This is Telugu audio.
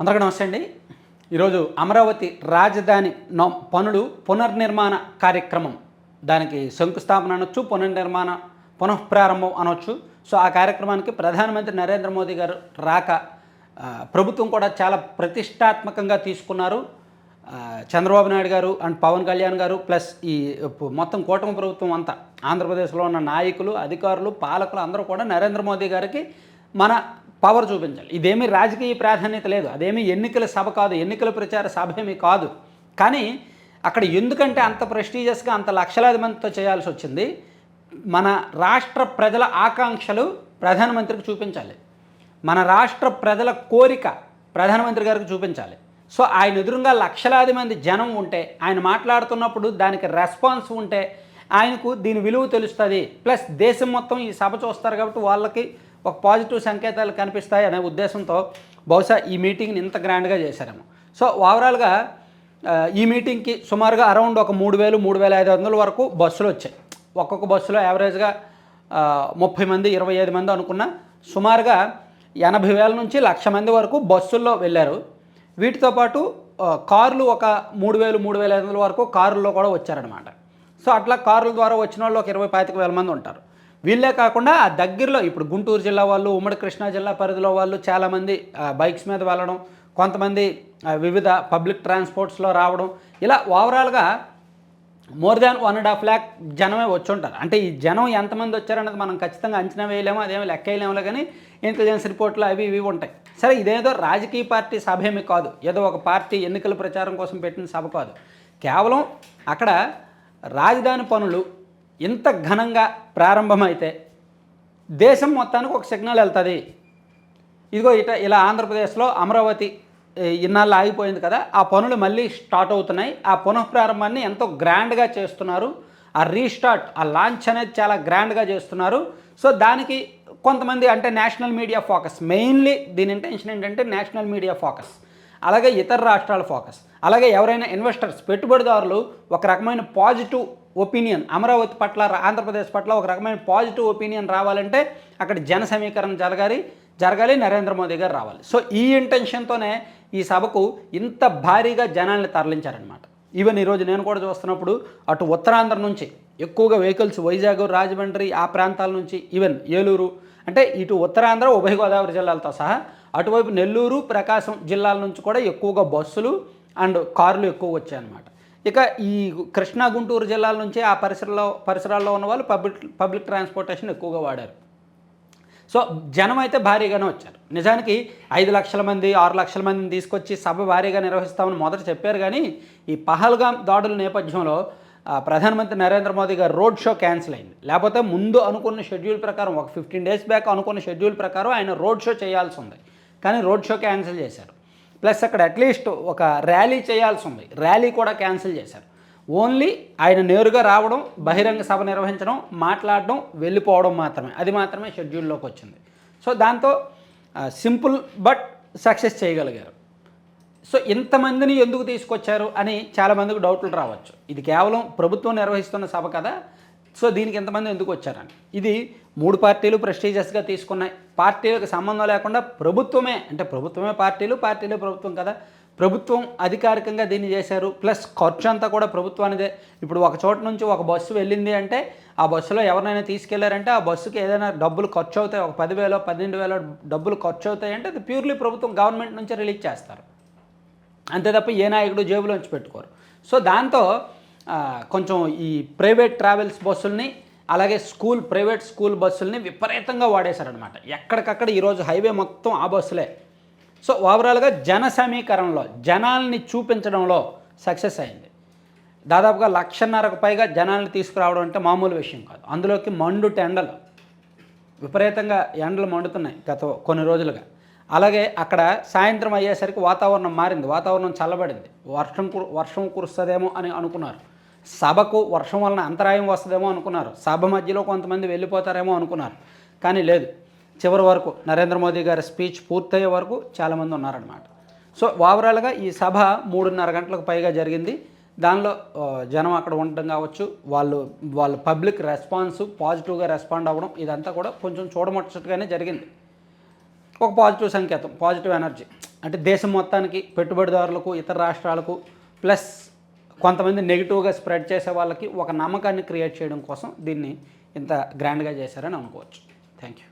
అందరికీ నమస్తే అండి. ఈరోజు అమరావతి రాజధాని నో- పనులు పునర్నిర్మాణ కార్యక్రమం. దానికి శంకుస్థాపన అనొచ్చు పునర్నిర్మాణ పునఃప్రారంభం అనొచ్చు. సో ఆ కార్యక్రమానికి ప్రధానమంత్రి నరేంద్ర మోదీ గారు రాక ప్రభుత్వం కూడా చాలా ప్రతిష్టాత్మకంగా తీసుకున్నారు. చంద్రబాబు నాయుడు గారు అండ్ పవన్ కళ్యాణ్ గారు ప్లస్ ఈ మొత్తం కూటమి ప్రభుత్వం అంతా ఆంధ్రప్రదేశ్లో ఉన్న నాయకులు అధికారులు పాలకులు అందరూ కూడా నరేంద్ర మోదీ గారికి మన పవర్ చూపించాలి. ఇదేమీ రాజకీయ ప్రాధాన్యత లేదు. అదేమీ ఎన్నికల సభ కాదు ఎన్నికల ప్రచార సభ ఏమీ కాదు. కానీ అక్కడ ఎందుకంటే అంత ప్రెస్టీజియస్గా అంత లక్షలాది మందితో చేయాల్సి వచ్చింది మన రాష్ట్ర ప్రజల ఆకాంక్షలు ప్రధానమంత్రికి చూపించాలి. మన రాష్ట్ర ప్రజల కోరిక ప్రధానమంత్రి గారికి చూపించాలి. సో ఆయన ఎదురుగా లక్షలాది మంది జనం ఉంటే ఆయన మాట్లాడుతున్నప్పుడు దానికి రెస్పాన్స్ ఉంటే ఆయనకు దీని విలువ తెలుస్తుంది. ప్లస్ దేశం మొత్తం ఈ సభ చూస్తారు కాబట్టి వాళ్ళకి ఒక పాజిటివ్ సంకేతాలు కనిపిస్తాయి అనే ఉద్దేశంతో బహుశా ఈ మీటింగ్ని ఇంత గ్రాండ్గా చేశారేమో. సో ఓవరాల్గా ఈ మీటింగ్కి సుమారుగా అరౌండ్ ఒక మూడు వేలు మూడు వేల ఐదు వందల వరకు బస్సులు వచ్చాయి. ఒక్కొక్క బస్సులో యావరేజ్గా ముప్పై మంది ఇరవై ఐదు మంది అనుకున్న సుమారుగా ఎనభై వేల నుంచి లక్ష మంది వరకు బస్సుల్లో వెళ్ళారు. వీటితో పాటు కార్లు ఒక మూడు వేలు మూడు వేల ఐదు వందల వరకు కారుల్లో కూడా వచ్చారనమాట సో అట్లా కార్ల ద్వారా వచ్చిన వాళ్ళు ఒక ఇరవై పాతిక వేల మంది ఉంటారు. వీళ్ళే కాకుండా ఆ దగ్గరలో ఇప్పుడు గుంటూరు జిల్లా వాళ్ళు ఉమ్మడి కృష్ణా జిల్లా పరిధిలో వాళ్ళు చాలామంది బైక్స్ మీద వెళ్ళడం కొంతమంది వివిధ పబ్లిక్ ట్రాన్స్పోర్ట్స్లో రావడం ఇలా ఓవరాల్గా more than one and half lakh జనమే వచ్చి ఉంటారు అంటే ఈ జనం ఎంతమంది వచ్చారన్నది మనం ఖచ్చితంగా అంచనా వేయలేము అదేమో లెక్క వేయలేములే కానీ ఇంటెలిజెన్స్ రిపోర్ట్లు అవి ఇవి ఉంటాయి. సరే ఇదేదో రాజకీయ పార్టీ సభ ఏమి కాదు. ఏదో ఒక పార్టీ ఎన్నికల ప్రచారం కోసం పెట్టిన సభ కాదు. కేవలం అక్కడ రాజధాని పనులు ఇంత ఘనంగా ప్రారంభమైతే దేశం మొత్తానికి ఒక సిగ్నల్ వెళ్తుంది. ఇదిగో ఇట ఇలా ఆంధ్రప్రదేశ్లో అమరావతి ఇన్నాళ్ళు ఆగిపోయింది కదా ఆ పనులు మళ్ళీ స్టార్ట్ అవుతున్నాయి. ఆ పునఃప్రారంభాన్ని ఎంతో గ్రాండ్గా చేస్తున్నారు. ఆ రీస్టార్ట్ ఆ లాంచ్ అనేది చాలా గ్రాండ్గా చేస్తున్నారు. సో దానికి కొంతమంది అంటే నేషనల్ మీడియా ఫోకస్ మెయిన్లీ దీని ఇంటెన్షన్ ఏంటంటే నేషనల్ మీడియా ఫోకస్ అలాగే ఇతర రాష్ట్రాల ఫోకస్ అలాగే ఎవరైనా ఇన్వెస్టర్స్ పెట్టుబడిదారులు ఒక రకమైన పాజిటివ్ ఒపీనియన్ అమరావతి పట్ల ఆంధ్రప్రదేశ్ పట్ల ఒక రకమైన పాజిటివ్ ఒపీనియన్ రావాలంటే అక్కడ జన సమీకరణ జరగాలి జరగాలి నరేంద్ర మోదీ గారు రావాలి. సో ఈ ఇంటెన్షన్తోనే ఈ సభకు ఇంత భారీగా జనాల్ని తరలించారనమాట ఈవెన్ ఈరోజు నేను కూడా చూస్తున్నప్పుడు అటు ఉత్తరాంధ్ర నుంచి ఎక్కువగా వెహికల్స్ వైజాగ్ రాజమండ్రి ఆ ప్రాంతాల నుంచి ఈవెన్ ఏలూరు అంటే ఇటు ఉత్తరాంధ్ర ఉభయ గోదావరి జిల్లాలతో సహా అటువైపు నెల్లూరు ప్రకాశం జిల్లాల నుంచి కూడా ఎక్కువగా బస్సులు అండ్ కార్లు ఎక్కువ వచ్చాయన్నమాట. ఇక ఈ కృష్ణా గుంటూరు జిల్లాల నుంచి ఆ పరిసరాల్లో పరిసరాల్లో ఉన్న వాళ్ళు పబ్లిక్ పబ్లిక్ ట్రాన్స్పోర్టేషన్ ఎక్కువగా వాడారు. సో జనం అయితే భారీగానే వచ్చారు. నిజానికి ఐదు లక్షల మంది ఆరు లక్షల మందిని తీసుకొచ్చి సభ భారీగా నిర్వహిస్తామని మొదట చెప్పారు కానీ ఈ పహల్గాం దాడుల నేపథ్యంలో ప్రధానమంత్రి నరేంద్ర మోదీ గారు రోడ్ షో క్యాన్సిల్ అయింది. లేకపోతే ముందు అనుకున్న షెడ్యూల్ ప్రకారం ఒక ఫిఫ్టీన్ డేస్ బ్యాక్ అనుకున్న షెడ్యూల్ ప్రకారం ఆయన రోడ్ షో చేయాల్సి ఉంది. కానీ రోడ్ షో క్యాన్సిల్ చేశారు. ప్లస్ అక్కడ అట్లీస్ట్ ఒక ర్యాలీ చేయాల్సి ఉంది. ర్యాలీ కూడా క్యాన్సిల్ చేశారు. ఓన్లీ ఆయన నేరుగా రావడం బహిరంగ సభ నిర్వహించడం మాట్లాడడం వెళ్ళిపోవడం మాత్రమే. అది మాత్రమే షెడ్యూల్లోకి వచ్చింది. సో దాంతో సింపుల్ బట్ సక్సెస్ చేయగలిగారు. సో ఇంతమందిని ఎందుకు తీసుకొచ్చారు అని చాలామందికి డౌట్లు రావచ్చు. ఇది కేవలం ప్రభుత్వం నిర్వహిస్తున్న సభ కదా సో దీనికి ఎంతమంది ఎందుకు వచ్చారని ఇది మూడు పార్టీలు ప్రెస్టీజియస్గా తీసుకున్నాయి పార్టీలకు సంబంధం లేకుండా ప్రభుత్వమే అంటే ప్రభుత్వమే పార్టీలు పార్టీలు ప్రభుత్వం కదా. ప్రభుత్వం అధికారికంగా దీన్ని చేశారు. ప్లస్ ఖర్చు అంతా కూడా ప్రభుత్వానిదే. ఇప్పుడు ఒక చోట నుంచి ఒక బస్సు వెళ్ళింది అంటే ఆ బస్సులో ఎవరినైనా తీసుకెళ్ళారంటే ఆ బస్సుకి ఏదైనా డబ్బులు ఖర్చు అవుతాయి. ఒక పదివేలో పన్నెండు వేలో డబ్బులు ఖర్చు అవుతాయి అంటే అది ప్యూర్లీ ప్రభుత్వం గవర్నమెంట్ నుంచి రిలీజ్ చేస్తారు. అంతే తప్ప ఏ నాయకుడు జేబులోంచి పెట్టుకోరు. సో దాంతో కొంచెం ఈ ప్రైవేట్ ట్రావెల్స్ బస్సుల్ని అలాగే స్కూల్ ప్రైవేట్ స్కూల్ బస్సుల్ని విపరీతంగా వాడేశారనమాట ఎక్కడికక్కడ ఈరోజు హైవే మొత్తం ఆ బస్సులే. సో ఓవరాల్గా జన సమీకరణలో జనాల్ని చూపించడంలో సక్సెస్ అయింది. దాదాపుగా లక్షన్నరకు పైగా జనాల్ని తీసుకురావడం అంటే మామూలు విషయం కాదు. అందులోకి మండు ఎండలు. విపరీతంగా ఎండలు మండుతున్నాయి గత కొన్ని రోజులుగా. అలాగే అక్కడ సాయంత్రం అయ్యేసరికి వాతావరణం మారింది. వాతావరణం చల్లబడింది. వర్షం వర్షం కురుస్తుందేమో అని అనుకున్నారు. సభకు వర్షం వలన అంతరాయం వస్తుందేమో అనుకున్నారు. సభ మధ్యలో కొంతమంది వెళ్ళిపోతారేమో అనుకున్నారు. కానీ లేదు. చివరి వరకు నరేంద్ర మోదీ గారి స్పీచ్ పూర్తయ్యే వరకు చాలామంది ఉన్నారనమాట సో ఓవరాల్గా ఈ సభ మూడున్నర గంటలకు పైగా జరిగింది. దానిలో జనం అక్కడ ఉండడం కావచ్చు వాళ్ళు వాళ్ళ పబ్లిక్ రెస్పాన్స్ పాజిటివ్గా రెస్పాండ్ అవ్వడం ఇదంతా కూడా కొంచెం చూడముచ్చటగానే జరిగింది. ఒక పాజిటివ్ సంకేతం పాజిటివ్ ఎనర్జీ. అంటే దేశం మొత్తానికి పెట్టుబడిదారులకు ఇతర రాష్ట్రాలకు ప్లస్ కొంతమంది నెగిటివ్గా స్ప్రెడ్ చేసే వాళ్ళకి ఒక నమ్మకాన్ని క్రియేట్ చేయడం కోసం దీన్ని ఇంత గ్రాండ్గా చేశారని అనుకోవచ్చు. Thank you